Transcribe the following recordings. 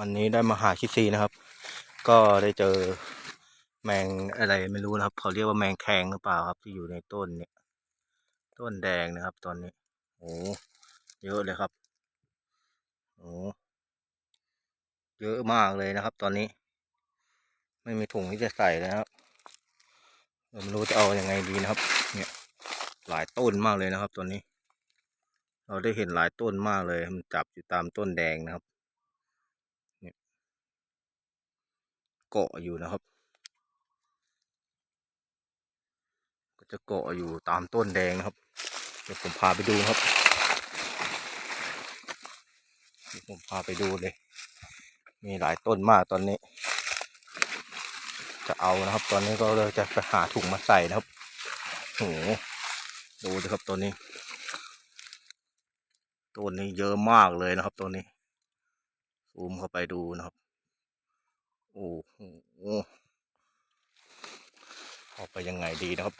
วันนี้ได้มาหาคิซีนะครับ ก็ได้เจอแมงอะไรไม่รู้นะครับ เขาเรียกว่าแมงแคงหรือเปล่าครับ ที่อยู่ในต้นเนี่ย ต้นแดงนะครับ ตอนนี้โอ้เยอะเลยครับโอ้เยอะมากเลยนะครับ ตอนนี้ ไม่มีถุงที่จะใส่เลยนะครับไม่รู้จะเอาอยัางไงดีนะครับ เนี่ย หลายต้นมากเลยนะครับ ตอนนี้ เราได้เห็นหลายต้นมากเลย มันจับอยู่ตามต้นแดงนะครับ เนี่ย เกาะอยู่นะครับ ก็จะเกาะอยู่ตามต้นแดงนะครับ เดี๋ยวผมพาไปดูครับเดี๋ยวผมพาไปดูเลย มีหลายต้นมากตอนนี้ จะเอานะครับ ตอนนี้ก็เลยจะไปหาถุงมาใส่นะครับโอ้โหดูสิครับตัวนี้ต้นนี้เยอะมากเลยนะครับตัวนี้ซูมเข้าไปดูนะครับ โอ้โหออกไปยังไงดีนะครับ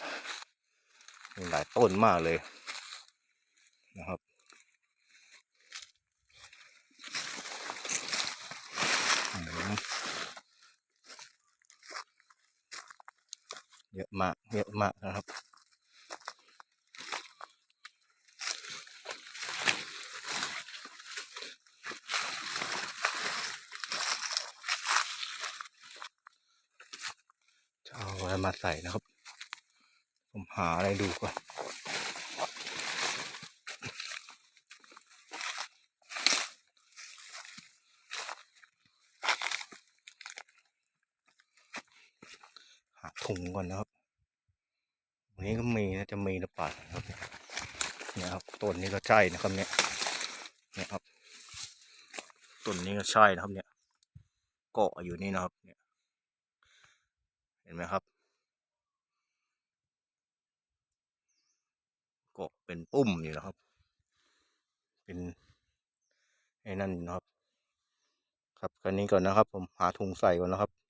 มีหลายต้นมากเลยนะครับเยอะมากเยอะมากนะครับ จะเอาอะมาใส่นะครับ ผมหาอะไรดูก่อนหาถุงก่อนนะครับวันนี้ก็มีนะจะมีหรือเปล่านะครับเนี่ยเนี่ยครับต้นนี้ก็ใช่นะครับเนี่ยเนี่ยครับต้นนี้ก็ใช่นะครับเนี่ยเกาะอยู่นี่นะครับเนี่ยเห็นไหมครับ เป็นปุ้มอยู่นะครับ เป็นไอ้นั่นนะครับ ครับคันนี้ก่อนนะครับ ผมหาถุงใส่ก่อนนะครับ